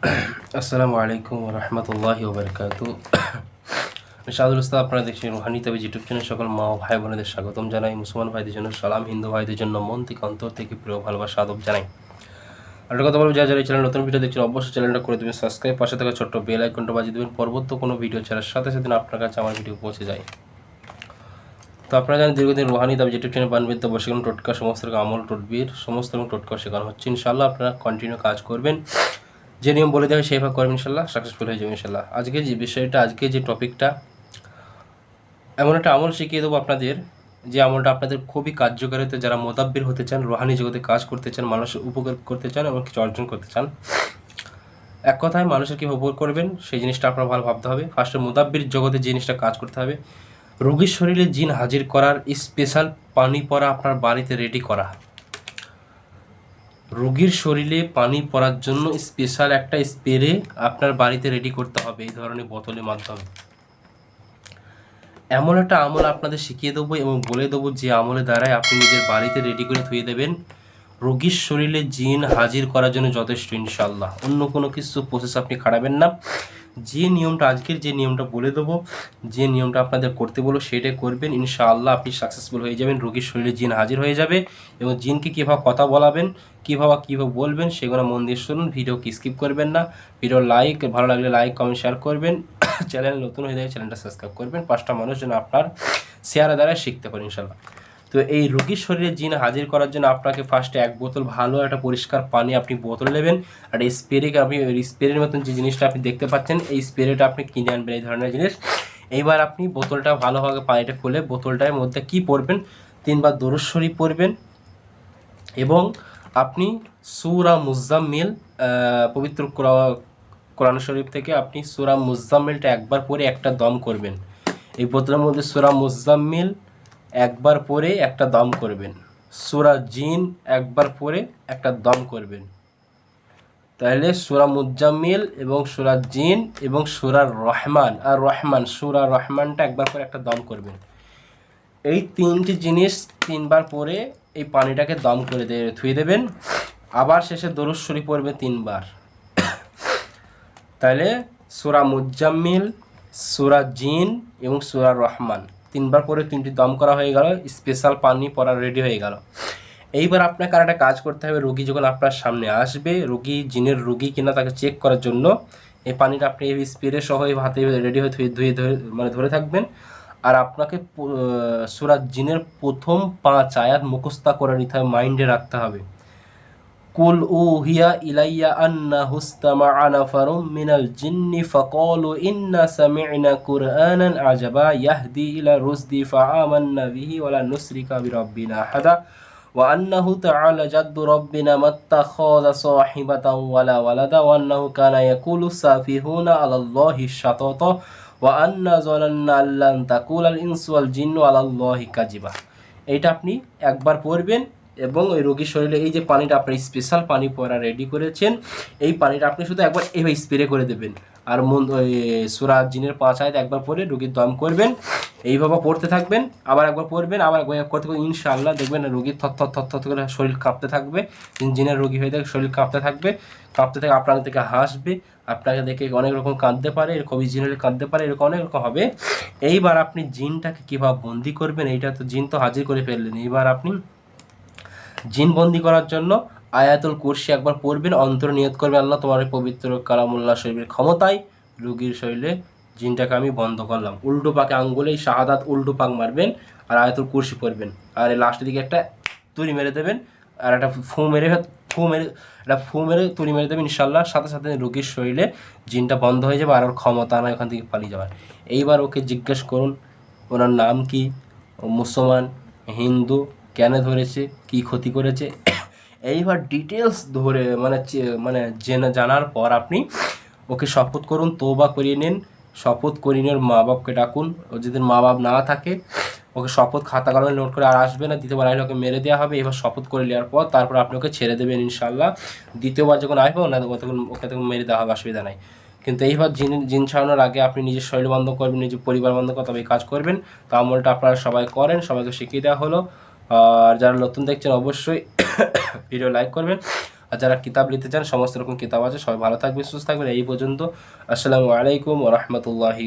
আসসালামু আলাইকুম রহমতুল্লাহি ওবরকাতু। সাদুল উস্তাদ আপনারা দেখছেন রুহানি তবে ইউটিউব চ্যানেল। সকল মা ও ভাই বোনেদের স্বাগতম জানাই। মুসলমান ভাইদের জন্য সালাম, হিন্দু ভাইদের জন্য মন থেকে, অন্তর থেকে প্রিয় ভালোবাসা, আদব জানাই। একটা কথা বলব, যারা যারা চ্যানেল নতুন ভিডিও দেখছেন, অবশ্যই চ্যানেলটা করে দেবেন সাবস্ক্রাইব পাশে থাকা ছোট্ট বেল আইকনটা বাজিয়ে দেবেন। পরবর্তী কোনো ভিডিও ছাড়ার সাথে সাথে আপনার কাছে আমার ভিডিও পৌঁছে যায়। তো আপনারা জানেন, দীর্ঘদিন রোহানি তবে ইউটিউব চ্যানেল বানবেন তো বসে টোটকা সমস্ত আমল, টোটবির সমস্ত রকম টোটকা শেখানো হচ্ছে। ইনশাল্লাহ আপনারা কন্টিনিউ কাজ করবেন। যে নিয়ম বলে দেওয়া হয় সেইভাবে করবেন ইনশাল্লাহ সাকসেসফুল হয়ে যাবে ইনশাল্লাহ। আজকে যে বিষয়টা, আজকে যে টপিকটা এমন একটা আমল শিখিয়ে দেবো আপনাদের, যে আমলটা আপনাদের খুবই কার্যকারিতা যারা মোতাব্বির হতে চান, রোহানি জগতে কাজ করতে চান মানুষের উপকার করতে চান এবং কিছু অর্জন করতে চান। এক কথায় মানুষের কীভাবে উপকার করবেন, সেই জিনিসটা আপনার ভালো ভাবতে হবে। ফার্স্টে মোতাব্বির জগতে জিনিসটা কাজ করতে হবে, রোগীর শরীরে জিন হাজির করার স্পেশাল পানি পরা আপনার বাড়িতে রেডি করা। রোগীর শরীরে পানি পড়ার জন্য স্পেশাল একটা স্প্রে আপনার বাড়িতে রেডি করতে হবে, এই ধরনের বোতলের মাধ্যমে। এমন একটা আমল আপনাদের শিখিয়ে দেবো এবং বলে দেবো যে আমলের দ্বারাই আপনি নিজের বাড়িতে রেডি করে ধুয়ে দেবেন। রোগীর শরীরে জিন হাজির করার জন্য যথেষ্ট ইনশাল্লাহ অন্য কোনো কিছু প্রসেস আপনি খাড়াবেন না। যে নিয়মটা আজকের যে নিয়মটা বলে দেবো, যে নিয়মটা আপনাদের করতে বলব সেটাই করবেন। ইনশাআল্লাহ আপনি সাকসেসফুল হয়ে যাবেন, রোগীর শরীরে জিন হাজির হয়ে যাবে এবং জিনকে কীভাবে কথা বলাবেন, কীভাবে কীভাবে বলবেন সেগুলো মন দিয়ে শুনুন, ভিডিওকে স্কিপ করবেন না। ভিডিও লাইক ভালো লাগলে লাইক কমেন্ট শেয়ার করবেন। চ্যানেল নতুন হয়ে যায় চ্যানেলটা সাবস্ক্রাইব করবেন। পাঁচটা মানুষ যেন আপনার শেয়ারের দ্বারা শিখতে পারেন ইনশাল্লাহ তো এই রোগীর শরীরে জিন হাজির করার জন্য আপনাকে ফার্স্টে এক বোতল ভালো একটা পরিষ্কার পানি আপনি বোতল নেবেন আর এই স্প্রে আপনি স্প্রের মতন যে জিনিসটা আপনি দেখতে পাচ্ছেন, এই স্প্রেটা আপনি কিনে আনবেন এই ধরনের জিনিস। এইবার আপনি বোতলটা ভালোভাবে পানিটা খুলে বোতলটার মধ্যে কি পরবেন? তিনবার দরুদ শরীফ পরবেন এবং আপনি সুরা মুজাম্মিল পবিত্র কোরা- কোরআন শরীফ থেকে আপনি সুরা মুজাম্মিলটা একবার পরে একটা দম করবেন। এই বোতলের মধ্যে সুরা মুজাম্মিল একবার পরে একটা দম করবেন। সুরা জিন একবার পরে একটা দম করবেন। তাহলে সুরা মুজাম্মিল এবং সুরা জিন এবং সুরা রহমান, আর রহমান, সুরা রহমানটা একবার পরে একটা দম করবেন। এই তিনটি জিনিস তিনবার পরে এই পানিটাকে দম করে দিয়ে ধুয়ে দেবেন। আবার শেষে দরুদ শরীফ পড়বে তিনবার। তাহলে সুরা মুজাম্মিল, সুরা জিন এবং সুরা রহমান। তিনবার করে তিনটি দম করা হয়ে গেল স্পেশাল পানি পড়া রেডি হয়ে গেল। এইবার আপনাকে আর একটা কাজ করতে হবে, রোগী যখন আপনার সামনে আসবে, রোগী জিনের রোগী কিনা তাকে চেক করার জন্য এই পানিটা আপনি এই স্প্রে সহ এই হাতে রেডি হয়ে ধুয়ে ধুয়ে ধরে মানে ধরে থাকবেন। আর আপনাকে সুরাত জিনের প্রথম পাঁচ আয়াত মুখস্থা করে নিতে হবে মাইন্ডে রাখতে হবে। কুল উহিয়া ইলাইয়া আন্না হুস্তামা নাফারুম মিনাল জিন্নি ফাকালু ইন্না সামি'না কুরআনান আজাবা ইয়াহদি ইলা রুশদি ফাআমান্না বিহি ওয়ালা নুসরিকা বিরাব্বিনা আহাদা وأنه تعالى جد ربنا ما اتخذ صاحبة ولا ولدا وأنه كان يقول السافهون على الله الشطط وأنا ظننا أن لن تقول الإنس والجن على الله كذبا এইটা আপনি একবার পড়বেন এবং ওই রোগীর শরীরে এই যে পানিটা আপনি স্পেশাল পানি পরা রেডি করেছেন, এই পানিটা আপনি শুধু একবার এইভাবে স্প্রে করে দেবেন। আর মন ওই সুরা জিনের পাঁচ একবার পরে রোগীর দম করবেন, এইভাবে পড়তে থাকবেন, আবার একবার পড়বেন, আবার একবার করতে করতে ইনশাআল্লাহ দেখবেন রোগীর থর থর থর করে শরীর কাঁপতে থাকবে, জিনের রোগী হয়ে থাকে শরীর কাঁপতে থাকবে, কাঁপতে থাকে আপনাকে থেকে হাসবে, আপনাকে দেখে অনেক রকম কাঁদতে পারে, এরকম জিন হলে কাঁদতে পারে, এরকম অনেক রকম হবে। এইবার আপনি জিনটাকে কীভাবে বন্দি করবেন, এইটা তো জিন তো হাজির করে ফেললেন, এইবার আপনি জিন বন্দি করার জন্য আয়াতুল কুরসি একবার পড়বেন, অন্তর নিয়ত করবে আল্লাহ, তোমার পবিত্র কালামুল্লাহ শরীফের ক্ষমতায় রুগীর শরীরে জিনটাকে আমি বন্ধ করলাম। উল্টো পাকে আঙ্গুলেই শাহাদাত উল্টো পাক মারবেন আর আয়াতুল কুরসি পড়বেন। আর এই লাস্টের দিকে একটা তুড়ি মেরে দেবেন আর একটা ফু মেরে ফু মেরে, একটা ফু মেরে তুড়ি মেরে দেবেন ইনশাল্লাহ সাথে সাথে রুগীর শরীরে জিনটা বন্ধ হয়ে যাবে আর ওর ক্ষমতা নাই ওখান থেকে পালিয়ে যাওয়ার। এইবার ওকে জিজ্ঞেস করুন, ওনার নাম কি? মুসলমান, হিন্দু কেন ধরেছে, কি ক্ষতি করেছে, এইবার ডিটেলস ধরে মানে মানে জেনে, জানার পর আপনি ওকে শপথ করুন তৌবা করিয়ে নিন, শপথ করিয়ে নিন মা বাপকে ডাকুন, ও যদি মা বাপ না থাকে, ওকে শপথ খাতা কলমে নোট করে আর আসবে না, দ্বিতীয়বার আসলে ওকে মেরে দেওয়া হবে এবার শপথ করে নেওয়ার পর তারপর আপনি ওকে ছেড়ে দেবেন ইনশাল্লাহ দ্বিতীয়বার যখন আসবে না তখন, ওকে তখন মেরে দেওয়া হবে, অসুবিধা নাই। কিন্তু এইবার জিন জিন ছাড়ানোর আগে আপনি নিজের শরীর বন্ধ করবেন, নিজের পরিবার বন্ধ করতে হবে কাজ করবেন। তো আমলটা আপনারা সবাই করেন, সবাইকে শিখিয়ে দেওয়া হলো। আর যারা নতুন দেখছেন, অবশ্যই ভিডিও লাইক করবেন। আর যারা কিতাব নিতে চান, সমস্ত রকম কিতাব আছে, সবাই ভালো থাকবেন, সুস্থ থাকবেন। এই পর্যন্ত, আসসালামু আলাইকুম রহমতুল্লাহি